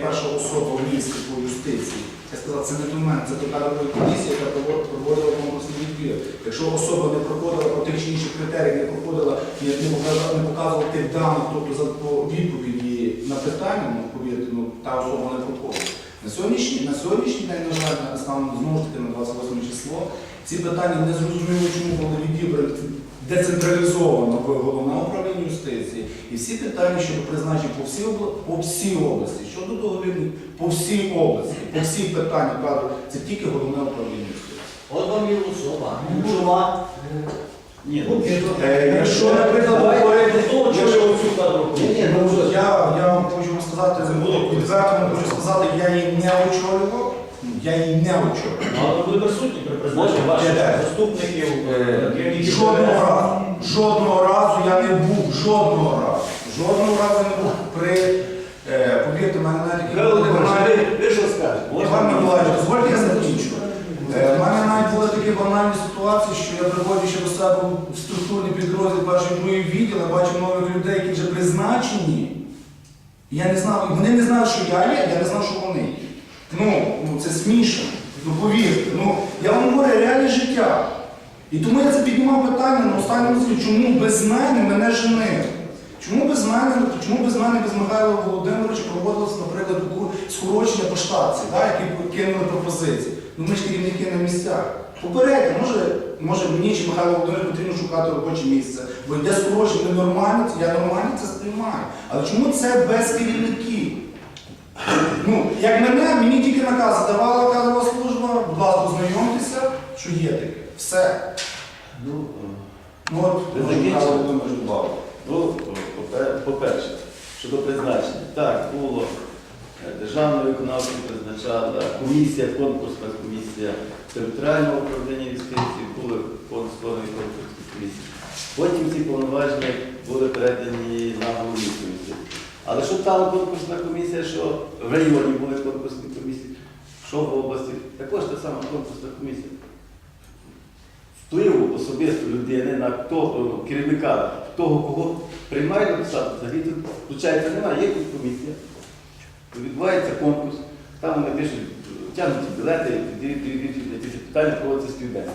перша особа в місті по юстиції. Я сказав, це не до мене, це до кадрової комісії, яка провод- проводила конкурсний відбір. Якщо особа не проходила по тих чи інших критеріях, не проходила, не, не показувала тих даних, тобто за по відповіді на питання, ну повірте, ну та особа не проходила. На сьогоднішній, на сьогоднішній день, на жаль, знову ж таки на 28 число, ці питання не зрозуміло, чому були відібрані децентралізовано в головне управління юстиції. І всі питання щодо призначень по всій обла- по всій області, щодо договірних по всій області, по всіх питаннях кажу, це тільки головне управління юстиції. От вам і особа. Чума. Ні, ну, Е, якщо, наприклад, говорити, якщо- Ні, ні, ну, я, я вам хочу вам сказати, відверто вам хочу сказати, я її не очолював, я її не очолював. Але буде присутні при призначенні ваших заступників, Е, керівників Жодного разу, жодного разу я не був, жодного разу. Жодного разу не був при, е, повірте, в мене навіть Михайло банальні- ви- ви що скажете? Іван Миколаївич, дозвольте я закінчу. Е, В мене навіть були такі банальні ситуації, що я приходячи до себе в структурний підрозділ перший другий відділ, я бачив нових людей, які вже призначені. Я не знав, вони не знали, що я є, я не знав, що вони є. Ну, ну це смішно. Ну повірте, ну я вам говорю реальне життя. І тому я це піднімав питання на останньому звіті, чому без мене мене женили? Чому без мене, чому без мене, без Михайла Володимировича проводилося, наприклад, скорочення по штатці, да, які кинули пропозиції? Ну ми ж керівники на місцях. Попередньо, може, може мені чи Михайло Володимирович потрібно шукати робоче місце, бо йде скорочення ненормально, я нормально це сприймаю. Але чому це без керівників? Ну, як мене, мені тільки наказ давала кадрова служба, будь ласка, ознайомтеся, що є таке. Все. Ну, Ну от, може, закінчили? Ну, попе- по-перше, щодо призначення. Так, було е, державна виконавця призначала, комісія, конкурсна комісія територіального управління юстиції, були кон- створені конкурсні комісії. Потім ці повноваження були передані на голову юстиції. Але що там конкурсна комісія, що в районі були конкурсні комісії, що в області, також та сама конкурсна комісія. Впливу особисто людини на того керівника, того, кого приймає на посаду, взагалі тут, виходить, немає, є тут комісія. Відбувається конкурс, там вони пишуть, тягнуті білети, ці питання проводиться співбесіда.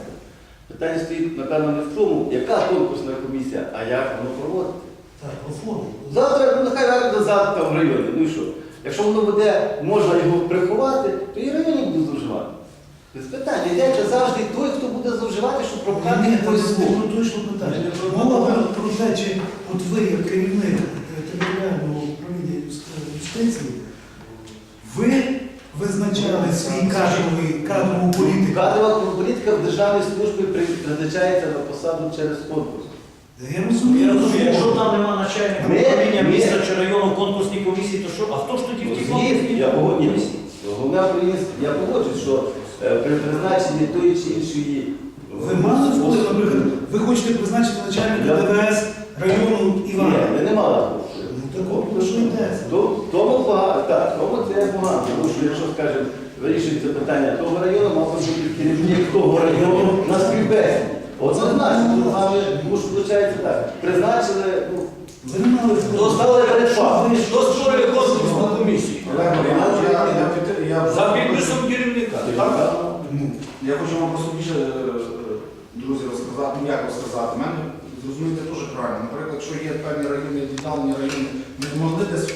Питання стоїть, напевно, не в тому, яка конкурсна комісія, а як воно проводиться. Так. Завтра, ну нехай верне завтра там в районі. Ну і що? Якщо воно буде, можна його приховати, то і зловживати. Без питання. Йдеться завжди той, хто буде зловживати, щоб пропхати це звук. ну, точно питання. Мова про те, чи от ви, як керівник е, територіального управління юстиції, ви визначали свій кадровий кадрову політику. Кадрова політика в державній службі призначається на посаду через конкурс. Я розумію, Я розумію, що- якщо там нема начальника управління міста чи району конкурсній комісії, то що? А хто ж тоді в тій Є, конкурсній я погоджуюсь. Головне я погоджуюсь, що при призначенні тої чи іншої ви мали вплив, наприклад, ви хочете призначити начальника ДВС району Ні, Івана. ми не мали впливу. Ну такого, про що йдеться? То- Тому погано, так, тому це погано. Тому що якщо, скажімо, вирішується питання того району, мав би бути керівник того району на співбесіді. Однозначно, саме, тому що виходить так. Призначили, ну, Ви не мали впливу. Достали перед фактом. Хто створює комісію? Олег Мар'янович, я, я, підтри- я, За підписом Так? Я хочу вам просто більше, е, е, друзі, розказати, ну як розказати. Мене зрозуміти дуже правильно. Наприклад, якщо є певні райони, віддалені райони, ми змогли могли десь